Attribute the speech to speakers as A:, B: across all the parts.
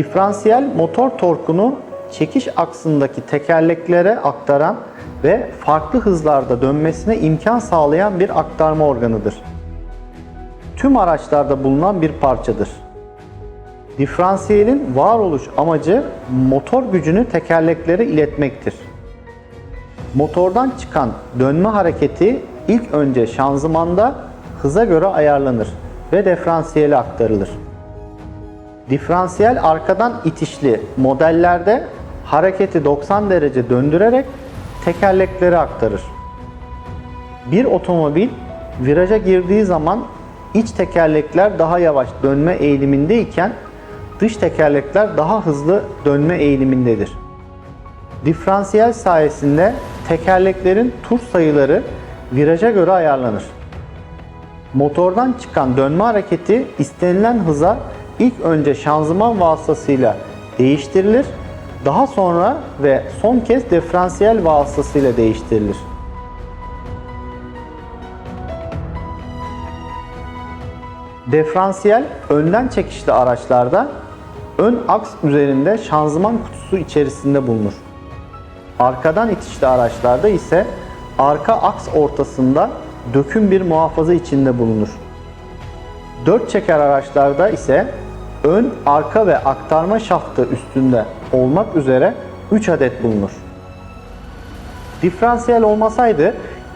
A: Diferansiyel motor torkunu çekiş aksındaki tekerleklere aktaran ve farklı hızlarda dönmesine imkan sağlayan bir aktarma organıdır. Tüm araçlarda bulunan bir parçadır. Diferansiyelin varoluş amacı motor gücünü tekerleklere iletmektir. Motordan çıkan dönme hareketi ilk önce şanzımanda hıza göre ayarlanır ve diferansiyele aktarılır. Diferansiyel arkadan itişli modellerde hareketi 90 derece döndürerek tekerleklere aktarır. Bir otomobil viraja girdiği zaman iç tekerlekler daha yavaş dönme eğilimindeyken dış tekerlekler daha hızlı dönme eğilimindedir. Diferansiyel sayesinde tekerleklerin tur sayıları viraja göre ayarlanır. Motordan çıkan dönme hareketi istenilen hıza ilk önce şanzıman vasıtasıyla değiştirilir. Daha sonra ve son kez diferansiyel vasıtasıyla değiştirilir. Diferansiyel önden çekişli araçlarda ön aks üzerinde şanzıman kutusu içerisinde bulunur. Arkadan itişli araçlarda ise arka aks ortasında döküm bir muhafaza içinde bulunur. Dört çeker araçlarda ise ön, arka ve aktarma şaftı üstünde olmak üzere 3 adet bulunur. Diferansiyel olmasaydı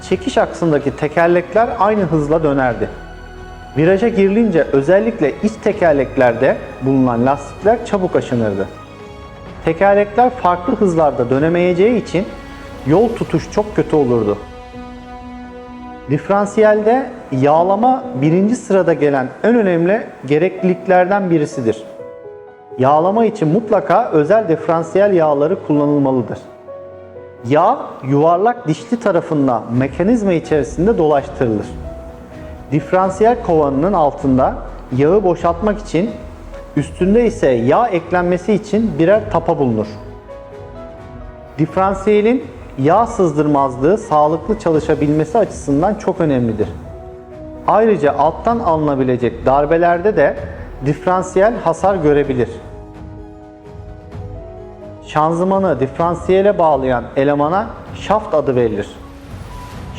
A: çekiş aksındaki tekerlekler aynı hızla dönerdi. Viraja girilince özellikle iç tekerleklerde bulunan lastikler çabuk aşınırdı. Tekerlekler farklı hızlarda dönemeyeceği için yol tutuş çok kötü olurdu. Diferansiyelde yağlama birinci sırada gelen en önemli gerekliliklerden birisidir. Yağlama için mutlaka özel diferansiyel yağları kullanılmalıdır. Yağ yuvarlak dişli tarafından mekanizma içerisinde dolaştırılır. Diferansiyel kovanının altında yağı boşaltmak için, üstünde ise yağ eklenmesi için birer tapa bulunur. Diferansiyelin yağ sızdırmazlığı sağlıklı çalışabilmesi açısından çok önemlidir. Ayrıca alttan alınabilecek darbelerde de diferansiyel hasar görebilir. Şanzımanı diferansiyele bağlayan elemana şaft adı verilir.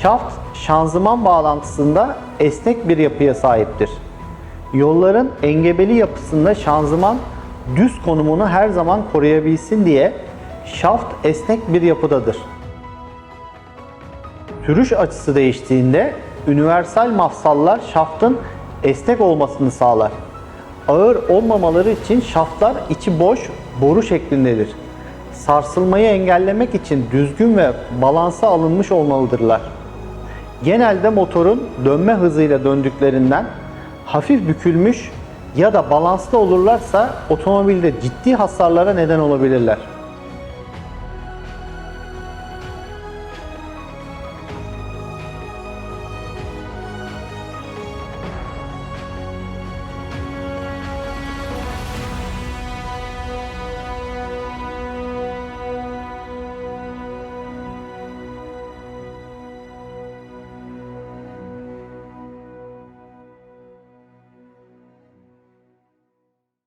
A: Şaft, şanzıman bağlantısında esnek bir yapıya sahiptir. Yolların engebeli yapısında şanzıman düz konumunu her zaman koruyabilsin diye şaft esnek bir yapıdadır. Sürüş açısı değiştiğinde universal mafsallar şaftın esnek olmasını sağlar. Ağır olmamaları için şaftlar içi boş boru şeklindedir. Sarsılmayı engellemek için düzgün ve balansa alınmış olmalıdırlar. Genelde motorun dönme hızıyla döndüklerinden hafif bükülmüş ya da balanslı olurlarsa otomobilde ciddi hasarlara neden olabilirler.